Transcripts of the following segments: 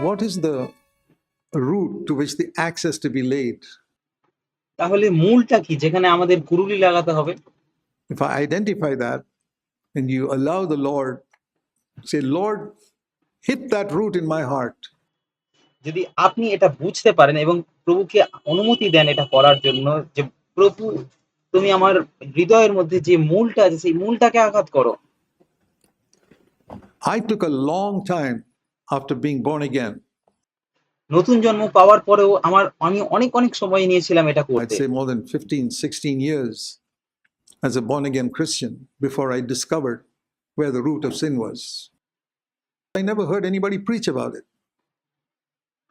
what is the route to which the axe has to be laid? তাহলে মূলটা কি যেখানে আমাদের কুরুলি লাগাতে হবে If I identify that and you allow the Lord, say, Lord, hit that root in my heart. যদি আপনি এটা বুঝতে পারেন এবং প্রভুকে অনুমতি দেন এটা করার জন্য যে প্রভু তুমি আমার হৃদয়ের মধ্যে যে মূলটা আছে সেই মূলটাকে আঘাত করো I took a long time after being born again. নতুন জন্ম পাওয়ার পরেও আমার আমি অনেক অনেক সময় নিয়েছিলাম এটা I'd করতে say more than 15, 16 years as a born again Christian before I discovered where the root of sin was. I never heard anybody preach about it.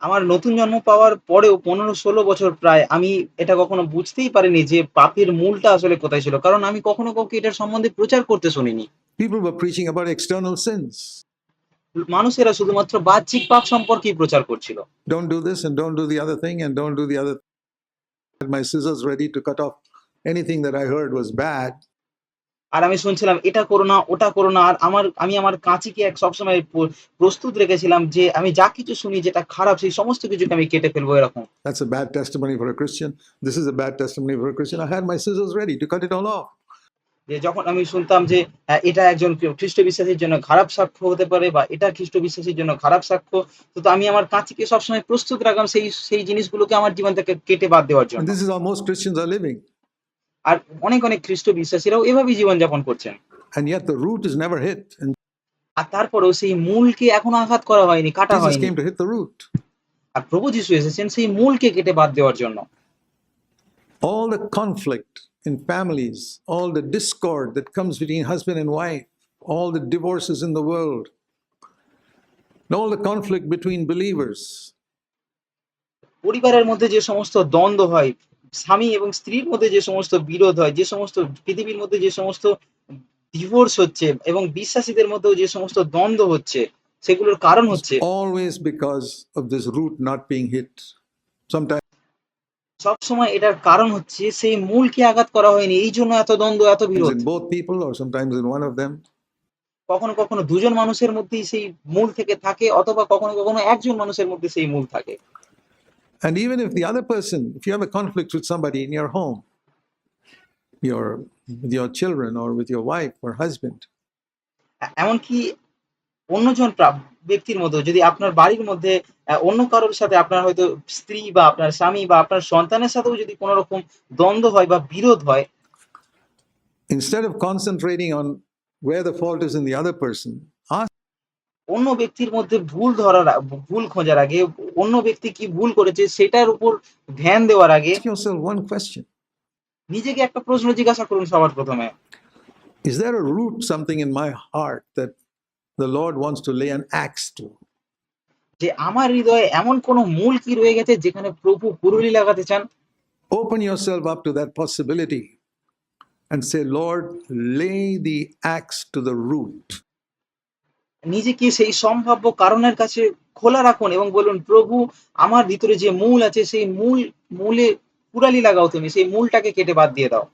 আমার নতুন জন্ম পাওয়ার পরেও পনেরো ষোলো বছর প্রায় আমি এটা কখনো বুঝতেই পারিনি যে পাপের মূলটা আসলে কোথায় ছিল কারণ আমি কখনো কাউকে এটার সম্বন্ধে প্রচার করতে শুনিনি People were preaching about external sins. মানুষেরা শুধুমাত্র বাহ্যিক পাপ সম্পর্কেই প্রচার করছিল Don't do this and don't do the other thing and don't do the other. Had my scissors ready to cut off anything that I heard was bad. আর আমি শুনছিলাম এটা করো না ওটা করো না আর আমার আমি আমার কাঁচিকে এক সবসময় প্রস্তুত রেখেছিলাম যে আমি যা কিছু শুনি যেটা খারাপ সেই সমস্ত কিছুকে আমি কেটে ফেলব এরকম That's a bad testimony for a Christian. This is a bad testimony for a Christian. I had my scissors ready to cut it all off. যে যখন আমি শুনতাম যে আহ, এটা একজন খ্রিস্ট বিশ্বাসীর জন্য খারাপ সাক্ষ্য হতে পারে বা এটা খ্রিস্ট বিশ্বাসীর জন্য খারাপ সাক্ষ্য তো আমি আমার কাঁচিকে সবসময় প্রস্তুত রাখলাম সেই সেই জিনিসগুলোকে আমার জীবন থেকে কেটে বাদ দেওয়ার জন্য how most Christians are living. আর অনেক অনেক খ্রিস্ট বিশ্বাসীরাও এভাবেই জীবনযাপন করছেন And yet the root is never hit. And আর তারপরেও সেই মূলকে এখনও আঘাত করা হয়নি কাটা হয়নি came to hit the root. আর প্রভু যিশু এসেছেন সেই মূলকে কেটে বাদ দেওয়ার জন্য All the conflict in families, all the discord that comes between husband and wife, all the divorces in the world, and all the conflict between believers, পরিবারের মধ্যে যে সমস্ত দ্বন্দ্ব হয় স্বামী এবং স্ত্রীর মধ্যে যে সমস্ত বিরোধ হয় যে সমস্ত পৃথিবীর মধ্যে যে সমস্ত ডিভোর্স হচ্ছে এবং বিশ্বাসীদের মধ্যেও যে সমস্ত দ্বন্দ্ব হচ্ছে সেগুলোর কারণ হচ্ছে always because of this root not being hit. Sometimes সবসময় এটার কারণ হচ্ছে সেই মূলকে আঘাত করা হয়নি এই জন্য এত দ্বন্দ্ব এত বিরোধ people or sometimes in one of কখনো কখনো দুজন মানুষের মধ্যেই সেই মূল থেকে থাকে অথবা কখনো কখনো একজন মানুষের মধ্যে সেই মূল থাকে And even if the other person, if you have a conflict with somebody in your home, your with your children or with your wife or husband, এমনকি অন্যজন ব্যক্তির মধ্যে যদি আপনার বাড়ির মধ্যে অন্য কারোর সাথে আপনার হয়তো স্ত্রী বা আপনার স্বামী বা আপনার সন্তানের সাথেও যদি কোনো রকম দ্বন্দ্ব হয় বা বিরোধ হয় instead of concentrating on where the fault is in the other person, অন্য ব্যক্তির মধ্যে ভুল ধরার ভুল খোঁজার আগে অন্য ব্যক্তি কি ভুল করেছে সেটার উপর ধ্যান দেওয়ার আগে one question. নিজেকে একটা প্রশ্ন জিজ্ঞাসা করুন সবার প্রথমে। Is there a root, something in my heart that the Lord wants to lay an axe to. যে আমার হৃদয়ে এমন কোন মূল কি রয়ে গেছে যেখানে প্রভু পুরুলি লাগাতে চান? Open yourself up to that possibility say Lord lay the axe to the root নিজেকে সেই সম্ভাব্য কারণের কাছে খোলা রাখুন এবং বলুন প্রভু আমার ভিতরে যে মূল আছে সেই মূল মূলে পুরালি লাগাও তুমি সেই মূলটাকে কেটে বাদ দিয়ে দাও।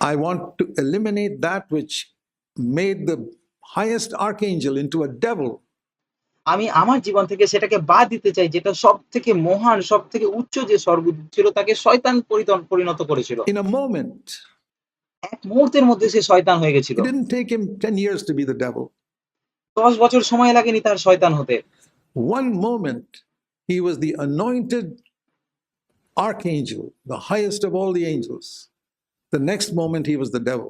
I want to eliminate that which made the highest archangel into a devil. আমি আমার জীবন থেকে সেটাকে বাদ দিতে চাই যেটা সব থেকে মহান সব থেকে উচ্চ যে স্বর্গদূত ছিল তাকে শয়তান পরিত- পরিণত করেছিল In a moment, এক মুহূর্তের মধ্যে সে শয়তান হয়ে গেছিল it didn't take him 10 years to be the devil. দশ বছর সময় লাগেনি তার শয়তান হতে One moment, he was the anointed archangel, the highest of all the angels. The next moment, he was the devil.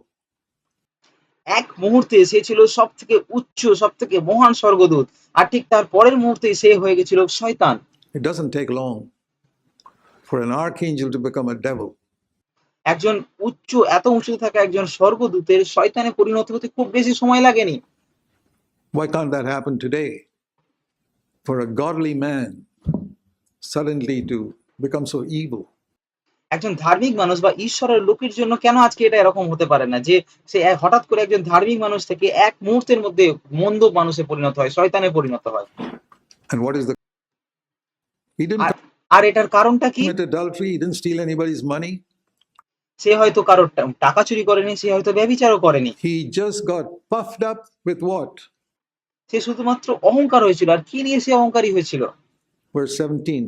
এক মুহূর্তে সে ছিল সব থেকে উচ্চ সব থেকে মহান স্বর্গদূত। আর ঠিক তার পরের মুহূর্তে সে হয়ে গেছিল শয়তান। It doesn't take long for an archangel to become a devil একজন উচ্চ এত উঁচু থাকা একজন স্বর্গদূতের শয়তানে পরিণত হতে খুব বেশি সময় লাগেনি। Why can that happen today for a godly man suddenly to become so evil একজন ধার্মিক মানুষ বা ঈশ্বরের লোকের জন্য কেন আজকে এটা এরকম হতে পারে না যে সে হঠাৎ করে একজন ধার্মিক মানুষ থেকে এক মুহূর্তের মধ্যে মন্দ মানুষে পরিণত হয় শয়তানে পরিণত হয় And what is the. He didn't আর এটার কারণটা কি commit adultery, he didn't steal anybody's money. সে হয়তো কারোর টাকা চুরি করেনি সে হয়তো ব্যভিচারও করেনি He just got puffed up with what? সে শুধুমাত্র অহংকার হয়েছিল আর কি নিয়ে সে অহংকারী হয়েছিল Verse 17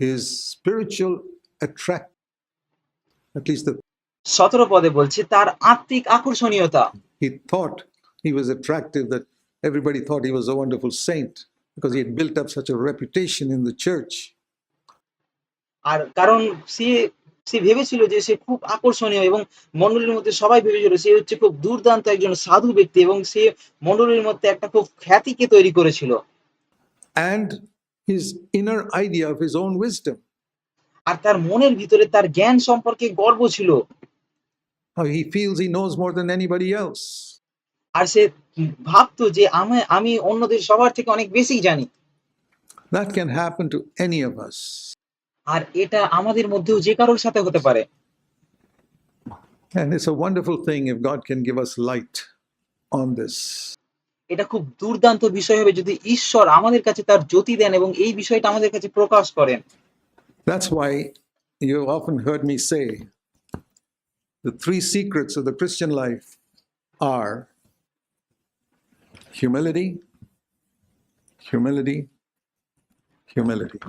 his spiritual attract, at least the, সতেরো পদে বলছে তার আত্মিক আকর্ষণীয়তা he thought he was attractive, that everybody thought he was a wonderful saint because he had built up such a reputation in the church. আর কারণ সে সে ভেবেছিল যে সে খুব আকর্ষণীয় এবং মণ্ডলীর মধ্যে সবাই ভেবেছিল সে হচ্ছে খুব দুর্দান্ত একজন সাধু ব্যক্তি এবং সে মণ্ডলীর মধ্যে একটা খুব খ্যাতিকে তৈরি করেছিল And his inner idea of his own wisdom. আর তার মনের ভিতরে তার জ্ঞান সম্পর্কে গর্ব ছিল he feels he knows more than anybody else. আর সে ভাবতো যে আমি আমি অন্যদের সবার থেকে অনেক বেশি জানি That can happen to any of us. আর এটা আমাদের মধ্যেও যে কারোর সাথে হতে পারে And it's a wonderful thing if God can give us light on this. এটা খুব দুর্দান্ত বিষয় হবে যদি ঈশ্বর আমাদের কাছে তার জ্যোতি দেন এবং এই বিষয়টা আমাদের কাছে প্রকাশ করেন That's why you've often heard me say the three secrets of the Christian life are humility, humility, humility.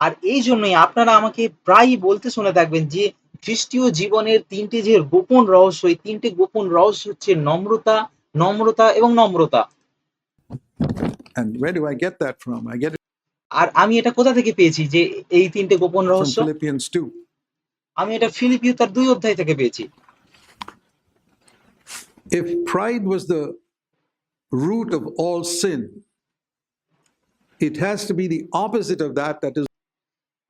আর এই জন্যই আপনারা আমাকে প্রায়ই বলতে শুনে থাকবেন যে খ্রিস্টীয় জীবনের তিনটে যে গোপন রহস্য এই তিনটে গোপন রহস্য হচ্ছে নম্রতা নম্রতা এবং নম্রতা And where do I get that from? I get it আর আমি এটা কোথা থেকে পেয়েছি যে এই তিনটে গোপন রহস্য Philippians 2. আমি এটা ফিলিপিও তার দুই অধ্যায় থেকে পেয়েছি If pride was the root of all sin, it has to be the opposite of that, that is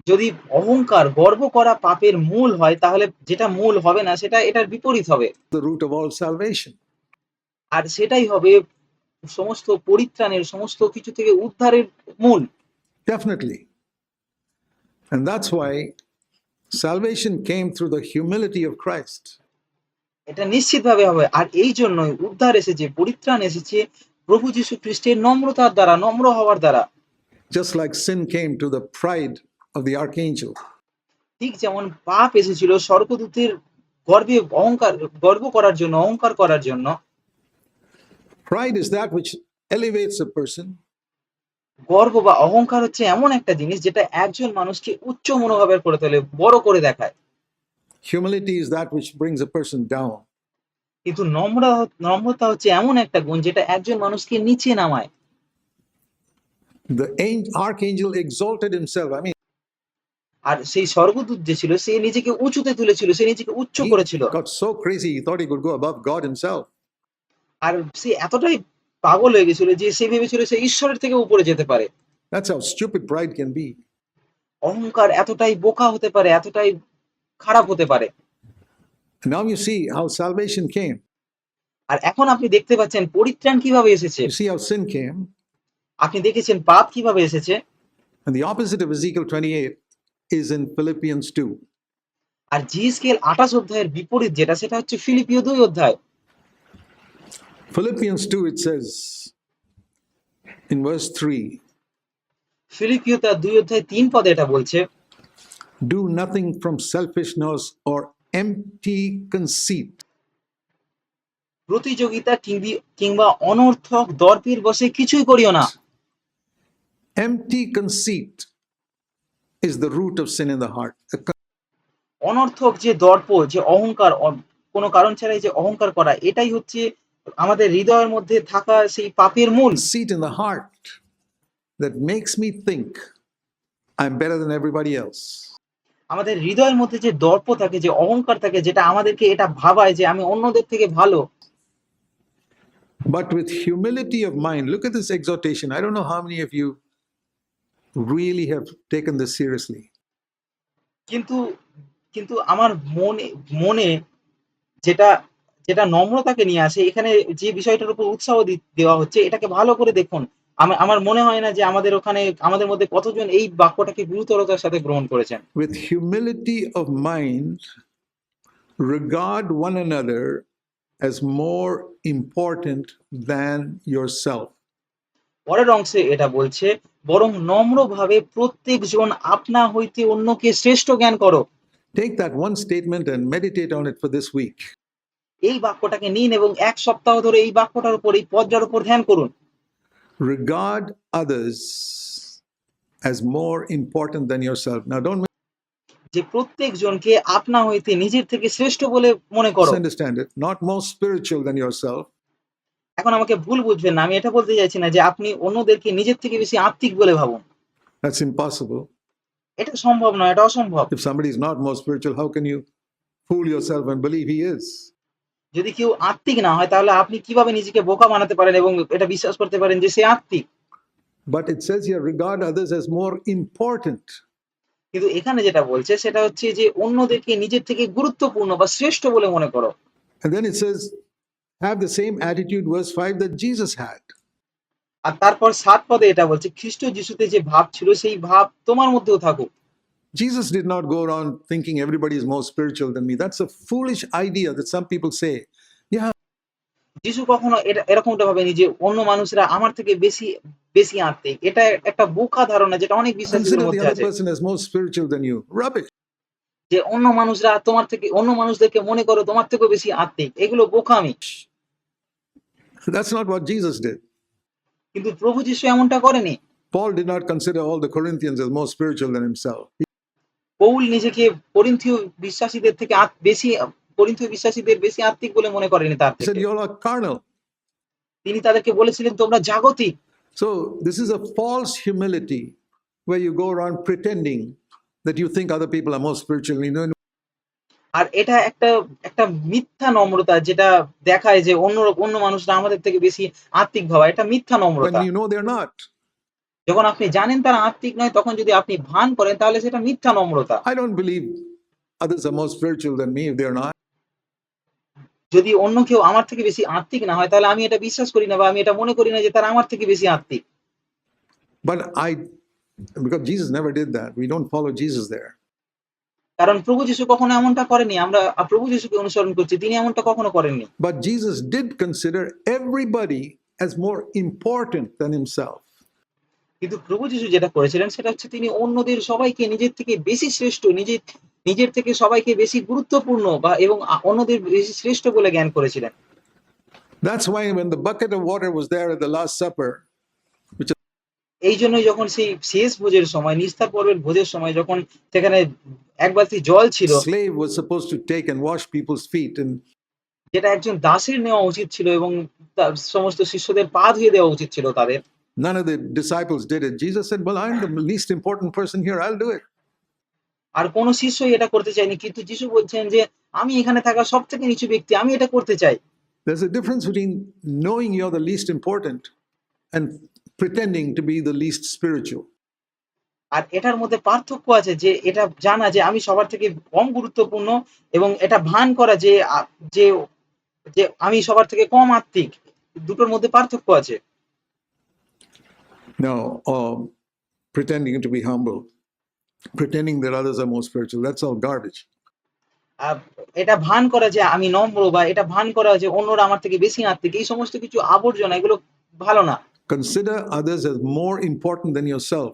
যদি অহংকার গর্ব করা পাপের মূল হয় তাহলে যেটা মূল হবে না সেটা এটার বিপরীত হবে the root of all salvation. আর সেটাই হবে সমস্ত পরিত্রাণের সমস্ত কিছু থেকে উদ্ধারের মূল Definitely. And that's why salvation came through the humility of Christ. এটা নিশ্চিতভাবে হবে আর এই জন্যই উদ্ধার এসেছে পরিত্রাণ এসেছে প্রভু যীশু খ্রিস্টের নম্রতার দ্বারা নম্র হওয়ার দ্বারা Just like sin came to the pride of the archangel. ঠিক যেমন পাপ এসেছিল স্বর্গদূতের গর্বে অহংকার গর্ব করার জন্য অহংকার করার জন্য Pride is that which elevates a person গর্ব বা অহংকার হচ্ছে এমন একটা জিনিস যেটা একজন মানুষকে উচ্চ মনোভাবের করে তোলে বড় করে দেখায় Humility is that which brings a person down. কিন্তু নম্র নম্রতা হচ্ছে এমন একটা গুণ যেটা একজন মানুষকে নিচে নামায় The angel, archangel exalted himself. I mean, আর সেই স্বর্গদূত যে ছিল সে নিজেকে উঁচুতে তুলেছিল সে নিজেকে উচ্চ করেছিল got so crazy he thought he could go above God himself. আর সে এতটাই পাগল হয়ে গেছিল যে সে ভেবেছিল সে ঈশ্বরের থেকে উপরে যেতে পারে be. অহংকার এতটাই বোকা হতে পারে এতটাই খারাপ হতে পারে now you see how salvation came. আর এখন আপনি দেখতে পাচ্ছেন পরিত্রাণ কীভাবে এসেছে how sin আপনি দেখেছেন পাপ কীভাবে এসেছে And the opposite of Ezekiel 28 is in Philippians 2. আর জি স্কেল আঠাশ অধ্যায়ের বিপরীত যেটা সেটা হচ্ছে ফিলিপিও দুই অধ্যায় Philippians 2, it says in verse 3 ফিলিপিও তার দুই অধ্যায় তিন পদে এটা বলছে do nothing from selfishness or empty conceit, প্রতিযোগিতা কিংবা অনর্থক দর্পের বসে কিছুই করিও না empty conceit is the root of sin in the heart. অনর্থক যে দর্প যে অহংকার কোনো কারণ ছাড়াই যে অহংকার করা এটাই হচ্ছে আমাদের হৃদয়ের মধ্যে থাকা সেই পাপের মূল conceit in the heart that makes me think I'm better than everybody else. আমাদের হৃদয়ের মধ্যে যে দর্প থাকে যে অহংকার থাকে যেটা আমাদেরকে এটা ভাবায় যে আমি অন্যদের থেকে ভালো But with humility of mind, look at this exhortation. I don't know how many of you really have taken this seriously. কিন্তু কিন্তু আমার মনে মনে যেটা যেটা নম্রতাকে নিয়ে আসে এখানে যে বিষয়টার উপর উৎসাহ দেওয়া হচ্ছে এটাকে ভালো করে দেখুন আমার মনে হয় না যে আমাদের ওখানে আমাদের মধ্যে কতজন এই বাক্যটাকে গুরুতরতার সাথে গ্রহণ করেছেন With humility of mind, regard one another as more important than yourself. পরের অংশে এটা বলছে বরং নম্রভাবে প্রত্যেকজন আপনা হইতে অন্যকে শ্রেষ্ঠ জ্ঞান করো Take that one statement and meditate on it for this week. এই বাক্যটাকে নিন এবং এক সপ্তাহ ধরে এই বাক্যটার উপর এই পর্যার উপর ধ্যান করুন। Regard others as more important than yourself now don't যে প্রত্যেক জনকে হইতে নিজের থেকে শ্রেষ্ঠ বলে মনে করো। Understand not more spiritual than yourself এখন আমাকে ভুল বুঝবেন আমি এটা বলতে চাইছি না যে আপনি অন্যদেরকে নিজের থেকে বেশি আত্মিক বলে ভাবুন। দ্যাটস এটা সম্ভব নয় এটা অসম্ভব। If somebody is not more spiritual you fool yourself and believe he is যদি কেউ আত্মিক না হয় তাহলে আপনি কীভাবে নিজেকে বোকা বানাতে পারেন এবং এটা বিশ্বাস করতে পারেন যে সে আত্মিক But it says here, regard others as more important. কিন্তু এখানে যেটা বলছে সেটা হচ্ছে যে অন্যদেরকে নিজের থেকে গুরুত্বপূর্ণ বা শ্রেষ্ঠ বলে মনে করো And then it says, have the same attitude, verse 5, that Jesus had. আর তারপর সাত পদে এটা বলছে খ্রিস্ট যিশুতে যে ভাব ছিল সেই ভাব তোমার মধ্যেও থাকুক Jesus did not go around thinking everybody is more spiritual than me. That's a foolish idea that some people say. Yeah, যিশু কখনো এটা এরকমটা ভাবেনি যে অন্য মানুষরা আমার থেকে বেশি বেশি আত্মিক এটা একটা বোকা ধারণা যেটা অনেক বিশ্বাসীদের consider the মধ্যে other আছে person as more spiritual than you. Rubbish. যে অন্য মানুষরা তোমার থেকে অন্য মানুষদেরকে মনে করো তোমার থেকেও বেশি আত্মিক এগুলো বোকামি That's not what Jesus did. কিন্তু প্রভু যিশু এমনটা করেনি Paul did not consider all the Corinthians as more spiritual than himself. Paul নিজেকে পরিন্থীয় বিশ্বাসীদের থেকে বেশি পরিন্থীয় বিশ্বাসীদের বেশি আত্মিক বলে মনে করেনি তার. তিনি তাদেরকে বলেছিলেন তোমরা জাগতিক So, this is a false humility where you go around pretending that you think other people are more spiritual. You know, আর এটা একটা একটা মিথ্যা নম্রতা যেটা দেখায় যে অন্য অন্য মানুষরা আমাদের থেকে বেশি আত্মিক ভাবা এটা মিথ্যা নম্রতা you know they're not. যখন আপনি জানেন তারা আত্মিক নয় তখন যদি আপনি ভান করেন তাহলে সেটা মিথ্যা নম্রতা। I don't believe others are more spiritual than me if যদি অন্য কেউ আমার থেকে বেশি আত্মিক না হয় তাহলে আমি এটা বিশ্বাস করি না বা আমি এটা মনে করি না যে তারা আমার থেকে বেশি আত্মিক। But I because Jesus never follow Jesus there কারণ প্রভু যিশু কখনো এমনটা করেনি আমরা প্রভু যিশুকে অনুসরণ করছি তিনি এমনটা কখনো করেননি। But Jesus did consider everybody as more important than himself কিন্তু প্রভু যিশু যেটা করেছিলেন সেটা হচ্ছে তিনি অন্যদের সবাইকে নিজের থেকে বেশি শ্রেষ্ঠ নিজের নিজের থেকে সবাইকে বেশি গুরুত্বপূর্ণ বা এবং অন্যদের বেশি শ্রেষ্ঠ বলে জ্ঞান করেছিলেন That's why when the bucket of water was there at the Last Supper, এই জন্যই যখন সেই শেষ ভোজের সময় নিস্তার পর্বের ভোজের সময় যখন সেখানে এক বালতি জল ছিল slave was supposed to take and wash people's feet. And যেটা একজন দাসের নেওয়া উচিত ছিল এবং তার সমস্ত শিষ্যদের পা ধুয়ে দেওয়া উচিত ছিল তাদের none of the disciples did it. Jesus said, Well, I'm the least important person here. I'll do it. আর কোনো শিষ্যই এটা করতে চায়নি কিন্তু যিশু বলছেন যে আমি এখানে থাকা সব থেকে নিচু ব্যক্তি আমি এটা করতে চাই There's a difference between knowing you're the least important and pretending to be the least spiritual. আর এটার মধ্যে পার্থক্য আছে যে এটা জানা যে আমি সবার থেকে কম গুরুত্বপূর্ণ এবং এটা ভান করা যে যে যে আমি সবার থেকে কম আত্মিক দুটোর মধ্যে পার্থক্য আছে No, or pretending to be humble, pretending that others are more spiritual. That's all garbage. এটা ভান করা যে আমি নম্র বা এটা ভান করা যে অন্যরা আমার থেকে বেশি আত্মিক এই সমস্ত কিছু আবর্জনা এগুলো ভালো না Consider others as more important than yourself.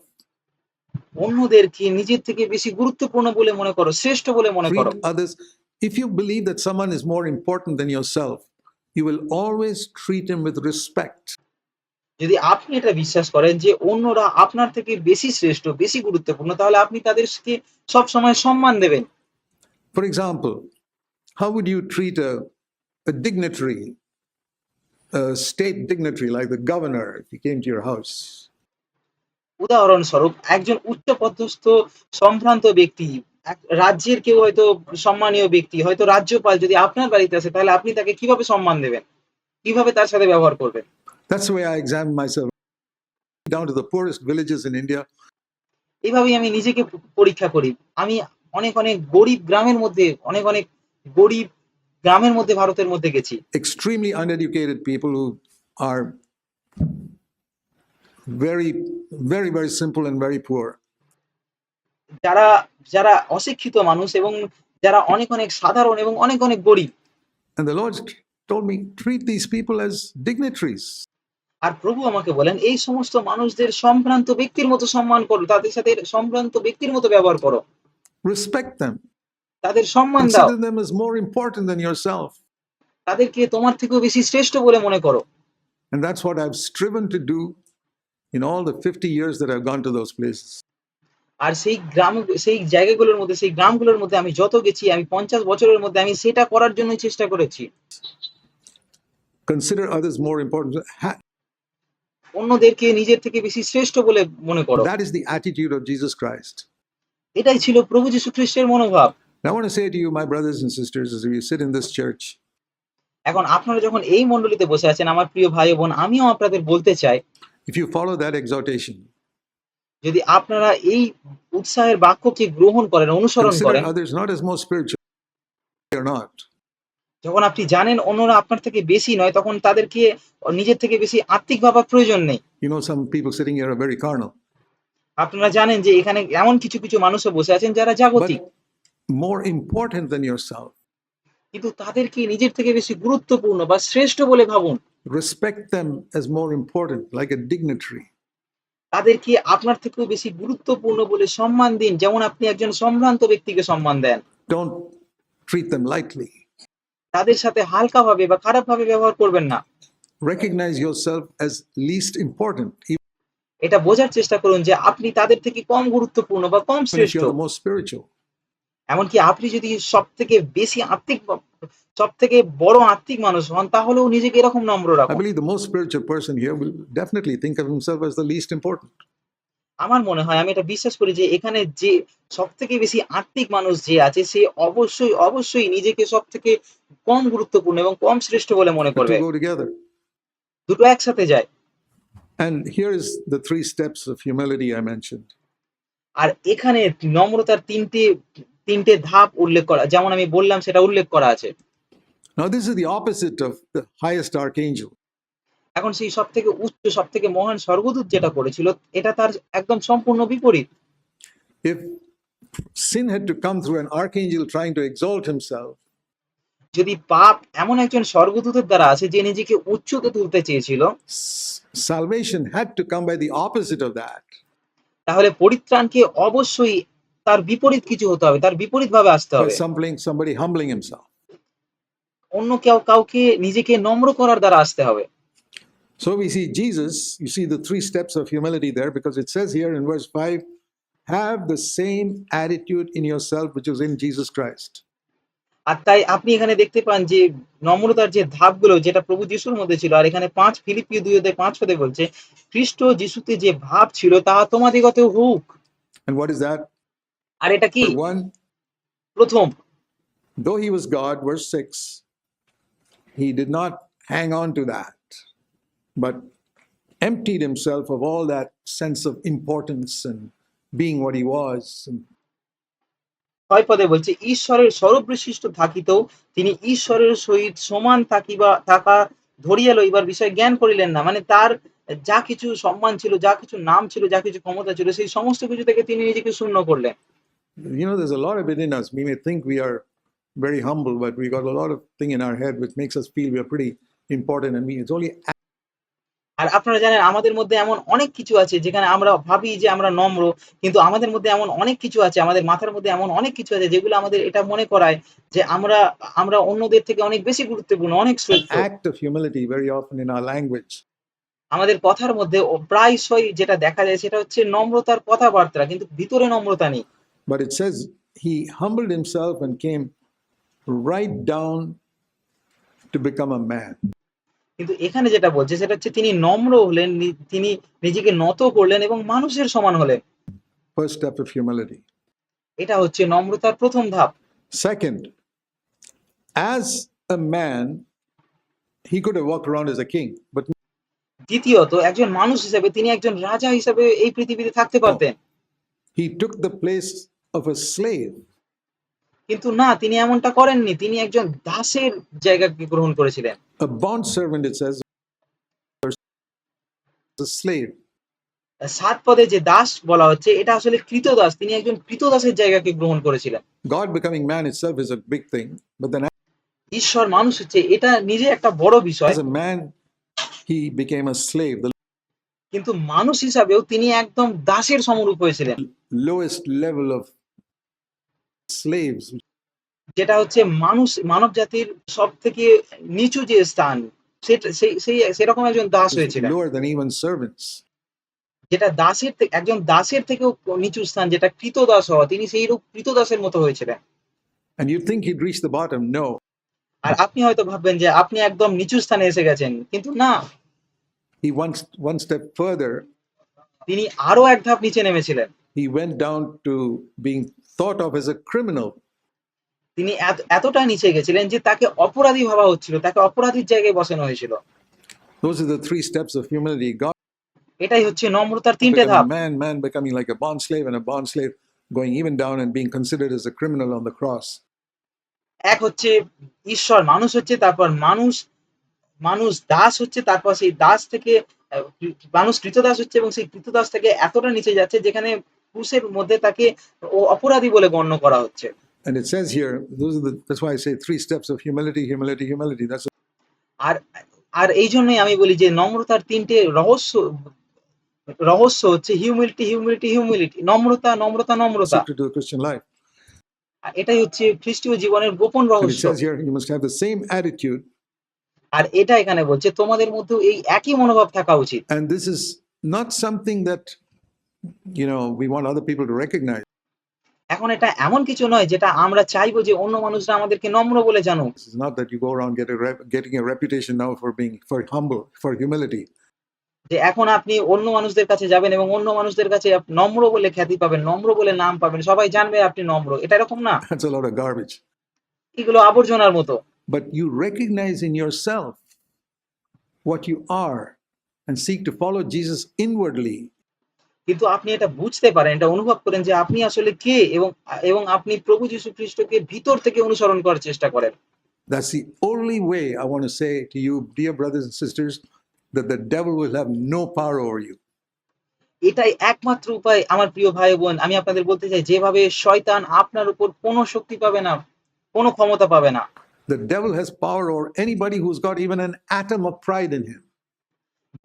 অন্যদেরকে নিজের থেকে বেশি গুরুত্বপূর্ণ বলে মনে করো শ্রেষ্ঠ বলে মনে করো Treat others. If you believe that someone is more important than yourself, you will always treat him with respect. যদি আপনি এটা বিশ্বাস করেন যে অন্যরা আপনার থেকে বেশি শ্রেষ্ঠ বেশি গুরুত্বপূর্ণ তাহলে আপনি তাদেরকে সব সময় সম্মান দেবেন। For example, how would you treat a, a dignitary, a state dignitary like the governor if he came to your house? উদাহরণস্বরূপ একজন উচ্চপদস্থ সম্ভ্রান্ত ব্যক্তি রাজ্যের কেউ হয়তো সম্মানীয় ব্যক্তি হয়তো রাজ্যপাল যদি আপনার বাড়িতে আসে তাহলে আপনি তাকে কীভাবে সম্মান দেবেন? কীভাবে তার সাথে ব্যবহার করবেন? That's the way I examine myself. Down to the poorest villages in India, এইভাবেই আমি নিজেকে প- পরীক্ষা করি আমি অনেক অনেক গরিব গ্রামের মধ্যে অনেক অনেক গরিব গ্রামের মধ্যে ভারতের মধ্যে গেছি extremely uneducated people who are very, very, very simple and very poor. যারা যারা অশিক্ষিত মানুষ এবং যারা অনেক অনেক সাধারণ এবং অনেক অনেক গরিব And the Lord told me, treat these people as dignitaries. আর প্রভু আমাকে বলেন এই সমস্ত মানুষদের সম্ভ্রান্ত ব্যক্তির মতো সম্মান করো তাদের সাথে সম্ভ্রান্ত ব্যক্তির মতো ব্যবহার করো Respect them. তাদের সম্মান দাও Consider them as more important than yourself. তাদেরকে তোমার থেকেও বেশি শ্রেষ্ঠ বলে মনে করো And that's what I've striven to do in all the 50 years that I've gone to those places. আর সেই গ্রাম সেই জায়গাগুলোর মধ্যে সেই গ্রামগুলোর মধ্যে আমি যত গেছি আমি পঞ্চাশ বছরের মধ্যে আমি সেটা করার জন্যই চেষ্টা করেছি Consider others more important. অন্যদেরকে নিজের থেকে বেশি শ্রেষ্ঠ বলে মনে করো। That is the attitude of Jesus Christ এটাই ছিল প্রভু যীশু খ্রিস্টের মনোভাব। I want to say to you my brothers and sisters as you sit in this church এখন আপনারা যখন এই মণ্ডলীতে বসে আছেন আমার প্রিয় ভাই বোন আমিও আপনাদের বলতে চাই if you follow that exhortation যদি আপনারা এই উৎসাহের বাক্যকে গ্রহণ করেন অনুসরণ করেন that is not as more spiritual you are not যখন আপনি জানেন অন্যরা আপনার থেকে বেশি নয় তখন তাদেরকে নিজের থেকে বেশি আত্মিক ভাবার প্রয়োজন নেই You know, some people sitting here are very carnal, আপনারা জানেন যে এখানে এমন কিছু কিছু মানুষও বসে আছেন যারা জাগতিক more important than yourself. কিন্তু তাদেরকে নিজের থেকে বেশি গুরুত্বপূর্ণ বা শ্রেষ্ঠ বলে ভাবুন Respect them as more important, like a dignitary. তাদেরকে আপনার থেকেও বেশি গুরুত্বপূর্ণ বলে সম্মান দিন যেমন আপনি একজন সম্ভ্রান্ত ব্যক্তিকে সম্মান দেন Don't treat them lightly. তাদের সাথে হালকা ভাবে বা খারাপ ভাবে ব্যবহার করবেন না। Recognize yourself as least important এটা বোঝার চেষ্টা করুন যে আপনি তাদের থেকে কম গুরুত্বপূর্ণ বা কম শ্রেষ্ঠ। এমনকি আপনি যদি সব থেকে বেশি আত্মিক সব থেকে বড় আত্মিক মানুষ হন তাহলেও নিজেকে এরকম নম্র রাখুন। I believe the most spiritual person here will definitely think of himself as the least important আমার মনে হয় আমি এটা বিশ্বাস করি যে এখানে যে সব থেকে বেশি আত্মিক মানুষ যে আছে সে অবশ্যই অবশ্যই নিজেকে সব থেকে কম গুরুত্বপূর্ণ এবং কম শ্রেষ্ঠ বলে মনে করবে. দুটো একসাথে যায় And here is the three steps of humility I mentioned. আর এখানে নম্রতার তিনটে তিনটে ধাপ উল্লেখ করা যেমন আমি বললাম সেটা উল্লেখ করা আছে Now, this is the opposite of the highest archangel. এখন সেই সব থেকে উচ্চ সব থেকে মহান স্বর্গদূত যেটা করেছিল এটা তার একদম সম্পূর্ণ বিপরীত If sin had to come through an archangel trying to exalt himself, যদি পাপ এমন একজন স্বর্গদূতের দ্বারা আছে যে নিজেকে উচ্চতে তুলতে চেয়েছিল salvation had to come by the opposite of that. তাহলে পরিত্রাণকে অবশ্যই তার বিপরীত কিছু হতে হবে তার বিপরীত ভাবে আসতে হবে something, somebody humbling himself. অন্য কেউ কাউকে নিজেকে নম্র করার দ্বারা আসতে হবে So we see Jesus, you see the three steps of humility there because it says here in verse 5 have the same attitude in yourself which was in Jesus Christ. আর তাই আপনি এখানে দেখতে পান যে নম্রতার যে ধাপগুলো যেটা প্রভু যিশুর মধ্যে ছিল আর এখানে পাঁচ ফিলিপিও দুই অধ্যায় পাঁচ পদে বলছে খ্রিস্ট যিশুতে যে ভাব ছিল তাহা তোমাদিগতেও হোক And what is that? আর এটা কি For one, প্রথম though he was God, verse 6, he did not hang on to that, but emptied himself of all that sense of importance and being what he was. And ছয় পদে বলছে ঈশ্বরের স্বরূপ বিশিষ্ট থাকিতেও তিনি ঈশ্বরের সহিত সমান থাকিবা থাকা ধরিয়া লইবার বিষয়ে জ্ঞান করিলেন না মানে তার যা কিছু সম্মান ছিল যা কিছু নাম ছিল যা কিছু ক্ষমতা ছিল সেই সমস্ত কিছু থেকে তিনি নিজেকে শূন্য করলেন you know, there's a lot of it in us. We may think we are very humble, but we got a lot of thing in our head which makes us feel we are pretty important. And we, it's only আর আপনারা জানেন আমাদের মধ্যে এমন অনেক কিছু আছে যেখানে আমরা ভাবি যে আমরা নম্র কিন্তু আমাদের মধ্যে এমন অনেক কিছু আছে আমাদের মাথার মধ্যে এমন অনেক কিছু আছে যেগুলো আমাদের এটা মনে করায় যে আমরা আমরা অন্যদের থেকে অনেক বেশি গুরুত্বপূর্ণ অনেক an শ্রেষ্ঠ act of humility very often in our language. আমাদের কথার মধ্যে প্রায়শই যেটা দেখা যায় সেটা হচ্ছে নম্রতার কথাবার্তা কিন্তু ভিতরে নম্রতা নেই But it says he humbled himself and came right down to become a man. কিন্তু এখানে যেটা বলছে সেটা হচ্ছে তিনি নম্র হলেন তিনি নিজেকে নত করলেন এবং মানুষের সমান হলেন First step of humility. এটা হচ্ছে নম্রতার প্রথম ধাপ second as a man, he could have walked around as a king, but দ্বিতীয়ত একজন মানুষ হিসেবে তিনি একজন রাজা হিসেবে এই পৃথিবীতে থাকতে পারতেন he took the place of a slave. কিন্তু না তিনি এমনটা করেননি। তিনি একজন দাসের জায়গাকে গ্রহণ করেছিলেন। A bond servant, it says, a slave. সাত পদে যে দাস বলা হচ্ছে এটা আসলে কৃতদাস। তিনি একজন কৃতদাসের জায়গাকে গ্রহণ করেছিলেন। God becoming man itself is a big thing, but then ঈশ্বর মানুষ হচ্ছে এটা নিজে একটা বড় বিষয়। as a man, he became a slave, কিন্তু মানুষ হিসাবেও তিনি একদম দাসের সমরূপ হয়েছিলেন। lowest level of slaves. যেটা হচ্ছে মানুষ মানব জাতির সব থেকে নিচু যে স্থান সেটা সেই সেই সেরকম একজন দাস even যেটা দাসের থেকে একজন দাসের থেকেও নিচু স্থান যেটা কৃতদাস হওয়া তিনি সেই রূপ কৃতদাসের মতো হয়েছিলেন And you'd think he'd reach the bottom. No, আর আপনি হয়তো ভাববেন যে আপনি একদম নিচু স্থানে এসে গেছেন কিন্তু না he went one step further. তিনি আরও এক ধাপ নিচে নেমেছিলেন He went down to being thought of as a criminal. তিনি এতটা নিচে গেছিলেন যে তাকে অপরাধী ভাবা হচ্ছিল তাকে অপরাধীর জায়গায় বসানো হয়েছিল Those are the three steps of humility. God এটাই হচ্ছে নম্রতার তিনটে ধাপ man, man becoming like a bond slave, and a bond slave going even down and being considered as a criminal on the cross. এক হচ্ছে ঈশ্বর মানুষ হচ্ছে তারপর মানুষ মানুষ দাস হচ্ছে তারপর সেই দাস থেকে মানুষ কৃতদাস হচ্ছে এবং সেই কৃতদাস থেকে এতটা নিচে যাচ্ছে যেখানে ক্রুশের মধ্যে তাকে অপরাধী বলে গণ্য করা হচ্ছে And it says here, those are the, that's why I say three steps of humility, humility, humility. That's আর আর এই জন্যই আমি বলি যে নম্রতার তিনটে রহস্য রহস্য হচ্ছে হিউমিলিটি হিউমিলিটি হিউমিলিটি নম্রতা নম্রতা নম্রতা to the Christian life. আর এটাই হচ্ছে খ্রিস্টীয় জীবনের গোপন রহস্য says here, you must have the same attitude. আর এটা এখানে বলছে তোমাদের মধ্যেও এই একই মনোভাব থাকা উচিত And this is not something that, you know, we want other people to recognize. এখন এটা এমন কিছু নয় যেটা আমরা চাইবো যে অন্য মানুষরা আমাদেরকে নম্র বলে জানুক This is not that you go around get a rep, getting a reputation now for being for humble, for humility. যে এখন আপনি অন্য মানুষদের কাছে যাবেন এবং অন্য মানুষদের কাছে আপ- নম্র বলে খ্যাতি পাবেন নম্র বলে নাম পাবেন সবাই জানবে আপনি নম্র এটা এরকম না That's a lot of garbage. এগুলো আবর্জনার মতো But you recognize in yourself what you are and seek to follow Jesus inwardly. কিন্তু আপনি এটা বুঝতে পারেন এটা অনুভব করেন যে আপনি আসলে কে এবং এবং আপনি প্রভু যীশু খ্রিস্টকে ভিতর থেকে অনুসরণ করার চেষ্টা করেন That's the only way I want to say to you, dear brothers and sisters, that the devil will have no power over you. এটাই একমাত্র উপায় আমার প্রিয় ভাই ও বোন আমি আপনাদের বলতে চাই যেভাবে শয়তান আপনার উপর কোনো শক্তি পাবে না কোনো ক্ষমতা পাবে না The devil has power over anybody who's got even an atom of pride in him.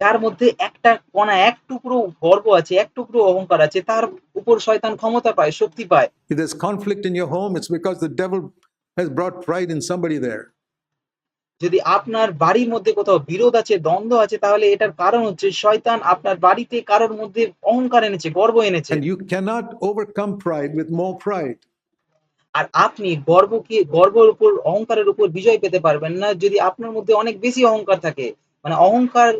যার মধ্যে একটা কণা এক টুকরো গর্ব আছে এক টুকরো অহংকার আছে তার উপর শয়তান ক্ষমতা পায় শক্তি পায় If there's conflict in your home, it's because the devil has brought pride in somebody there. যদি আপনার বাড়ির মধ্যে কোথাও বিরোধ আছে দ্বন্দ্ব আছে তাহলে এটার কারণ হচ্ছে শয়তান আপনার বাড়িতে কারোর মধ্যে অহংকার এনেছে গর্ব এনেছে And you cannot overcome pride with more pride. আর আপনি গর্বকে গর্বের উপর অহংকারের উপর বিজয় পেতে পারবেন না যদি আপনার মধ্যে অনেক বেশি অহংকার থাকে মানে অহংকার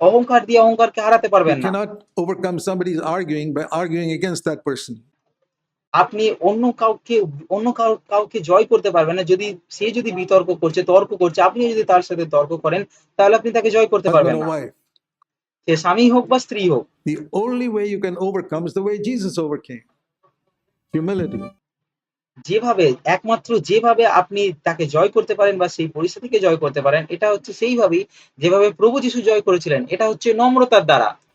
অহংকার দিয়ে অহংকারকে হারাতে পারবেন You না cannot overcome somebody's arguing by arguing against that person. আপনি অন্য কাউকে অন্য কাউ- কাউকে জয় করতে পারবেন না যদি সে যদি বিতর্ক করছে তর্ক করছে আপনি যদি তার সাথে তর্ক করেন তাহলে আপনি তাকে জয় করতে পারবেন Husband or না wife. সে স্বামী হোক বা স্ত্রী হোক The only way you can overcome is the way Jesus overcame humility. যেভাবে, একমাত্র যেভাবে আপনি তাকে জয় করতে পারেন বা সেই পরিস্থিতিকে জয় করতে পারেন, এটা হচ্ছে সেইভাবেই যেভাবে প্রভু যিশু জয় করেছিলেন, এটা হচ্ছে নম্রতার দ্বারা।